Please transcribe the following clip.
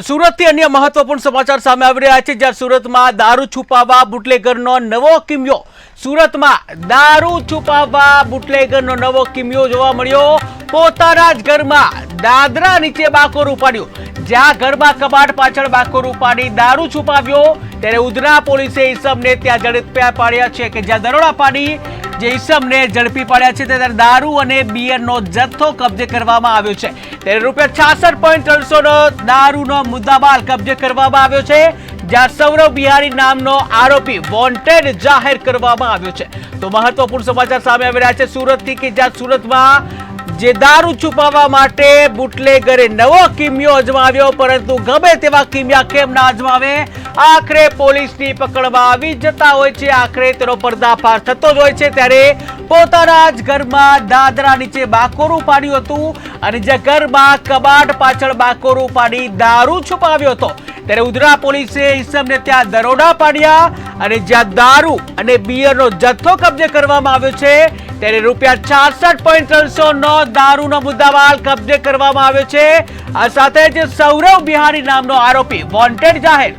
સુરતથી અન્ય મહત્વપૂર્ણ સમાચાર સામે આવી રહ્યા છે, જ્યાં સુરતમાં દારૂ છુપાવવા બુટલેગરનો નવો કિમિયો. સુરતમાં દારૂ છુપાવવા બુટલેગરનો નવો કિમિયો જોવા મળ્યો. પોતાના જ ઘરમાં દાદરા નીચે બાકોર ઉપાડ્યો. જ્યાં ઘરમાં કબાટ પાછળ બાકોર ઉપાડી દારૂ છુપાવ્યો, ત્યારે ઉધના પોલીસે ઈસમને ત્યાં ઝડપ્યા પાડ્યા છે કે જ્યાં દરોડા પાડી જે ઝડપી પાડ્યા છે. ત્યારે દારૂ અને બિયરનો જથ્થો કબજે કરવામાં આવ્યો છે. ત્યારે રૂપિયા છાસઠ પોઈન્ટ ત્રણસોનો દારૂનો મુદ્દામાલ કબજે કરવામાં આવ્યો છે. જ્યાં સૌરવ બિહારી નામનો આરોપી વોન્ટેડ જાહેર કરવામાં આવ્યો છે. તો મહત્વપૂર્ણ સમાચાર સામે આવી રહ્યા છે. સુરતથી કે જ્યાં સુરતમાં જે દારૂ છુપાવવા માટે બુટલેગરે નવો કિમિયો અજમાવ્યો, પરંતુ ગમે તેવા કિમિયા કેમ ના અજમાવે? આખરે પોલીસની પકડમાં આવી જતા હોય છે. આખરે તેનો પર્દાફાશ થતો જ હોય છે. ત્યારે પોતાના જ ઘરમાં દાદરા નીચે બાકોરું પાડ્યું હતું અને જે ઘરમાં કબાટ પાછળ બાકોરું પાડી દારૂ છુપાવ્યો હતો. ત્યારે ઉધરા પોલીસે ઈસમને ત્યાં દરોડા પાડ્યા અને જ્યાં દારૂ અને બિયરનો જથ્થો કબજે કરવામાં આવ્યો છે, ત્યારે રૂપિયા છાસઠ પોઈન્ટ ત્રણસો નો દારૂનો મુદ્દામાલ કબજે કરવામાં આવ્યો છે. આ સાથે જ સૌરવ બિહારી નામનો આરોપી વોન્ટેડ જાહેર